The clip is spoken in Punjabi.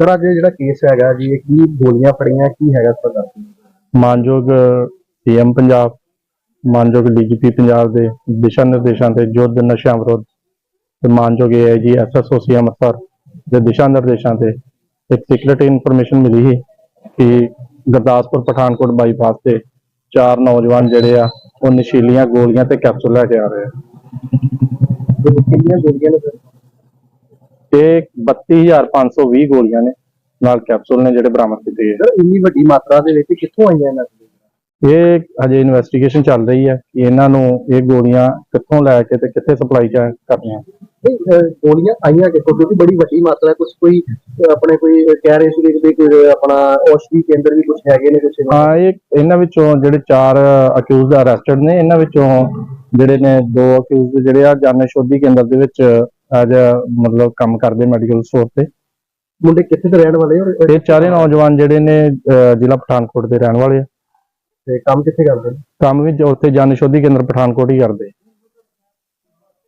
ਸਰ ਅੱਜ ਜਿਹੜਾ ਕੇਸ ਹੈਗਾ ਜੀ ਇਹ ਕੀ ਗੋਲੀਆਂ ਫੜੀਆਂ ਕੀ ਹੈਗਾ ਸਰ ਦੱਸੋ ਮਾਨਯੋਗ ਸੀਐਮ ਪੰਜਾਬ ਮਾਨਯੋਗ ਡੀਜੀਪੀ ਪੰਜਾਬ ਦੇ ਦਿਸ਼ਾ ਨਿਰਦੇਸ਼ਾਂ ਤੇ ਯੁੱਧ ਨਸ਼ਿਆਂ ਵਿਰੁੱਧ ਤੇ ਮਾਨਯੋਗ ਏਆਈਜੀ ਐਸਐਸਓਸੀ ਅੰਮ੍ਰਿਤਸਰ ਦੇ ਦਿਸ਼ਾ ਨਿਰਦੇਸ਼ਾਂ ਤੇ ਇੱਕ ਸੀਕ੍ਰੀਟ ਇਨਫੋਰਮੇਸ਼ਨ ਮਿਲੀ ਸੀ ਕਿ ਗੁਰਦਾਸਪੁਰ ਪਠਾਨਕੋਟ ਬਾਈਪਾਸ ਤੇ ਚਾਰ ਨੌਜਵਾਨ ਜਿਹੜੇ ਆ ਉਹ ਨਸ਼ੀਲੀਆਂ ਗੋਲੀਆਂ ਤੇ ਕੈਪਸੂਲ ਲੈ ਕੇ ਆ ਰਹੇ ਆ। ਕਿੰਨੀਆਂ ਗੋਲੀਆਂ ਨੇ ਸਰ ਇਹ 32520 ਗੋਲੀਆਂ ਨੇ ਨਾਲ ਕੈਪਸੂਲ ਨੇ ਜਿਹੜੇ ਬਰਾਮਦ ਕੀਤੇ ਗਏ। ਸਰ ਇੰਨੀ ਵੱਡੀ ਮਾਤਰਾ ਦੇ ਵਿੱਚ ਕਿੱਥੋਂ ਆਈਆਂ ਇਹਨਾਂ ਇਹ ਹਜੇ ਇਨਵੈਸਟੀਗੇਸ਼ਨ ਚੱਲ ਰਹੀ ਹੈ ਕਿ ਇਹਨਾਂ ਨੂੰ ਇਹ ਗੋਲੀਆਂ ਕਿੱਥੋਂ ਲੈ ਕੇ ਤੇ ਕਿੱਥੇ ਸਪਲਾਈ ਕਰਨੀਆਂ ਗੋਲੀਆਂ ਆਈਆਂ ਕਿੱਥੋਂ? ਕਿਉਂਕਿ ਬੜੀ ਵੱਡੀ ਮਾਤਰਾ ਕੁਝ ਕੋਈ ਆਪਣੇ ਕੋਈ ਕਹਿ ਰਹੇ ਸੀ ਕਿ ਕੋਈ ਆਪਣਾ ਔਸ਼ਧੀ ਕੇਂਦਰ ਵੀ ਕੁਝ ਹੈਗੇ ਨੇ ਕੁਝ ਹਾਂ ਇਹ ਇਹਨਾਂ ਵਿੱਚੋਂ ਜਿਹੜੇ ਚਾਰ ਅਕਿਊਜ਼ਡ ਅਰੈਸਟਡ ਨੇ ਇਹਨਾਂ ਵਿੱਚੋਂ ਜਿਹੜੇ ਨੇ ਦੋ ਅਕਿਊਜ਼ਡ ਜਿਹੜੇ ਆ ਜਾਨੇ ਸ਼ੋਧੀ ਕੇਂਦਰ ਦੇ ਵਿੱਚ ਅੱਜ ਮਤਲਬ ਕੰਮ ਕਰਦੇ ਮੈਡੀਕਲ ਸਟੋਰ ਤੇ। ਮੁੰਡੇ ਕਿੱਥੇ ਦੇ ਰਹਿਣ ਵਾਲੇ ਔਰ ਇਹ ਚਾਰੇ ਨੌਜਵਾਨ ਜਿਹੜੇ ਨੇ ਅਹ, ਜ਼ਿਲ੍ਹਾ ਪਠਾਨਕੋਟ ਦੇ ਰਹਿਣ ਵਾਲੇ ਆ। ਤੇ ਕੰਮ ਕਿੱਥੇ ਕਰਦੇ ਨੇ? ਕੰਮ ਵੀ ਜੋ ਉੱਥੇ ਜਾਨੇ ਸ਼ੋਧੀ ਕੇਂਦਰ ਪਠਾਨਕੋਟ ਹੀ ਕਰਦੇ।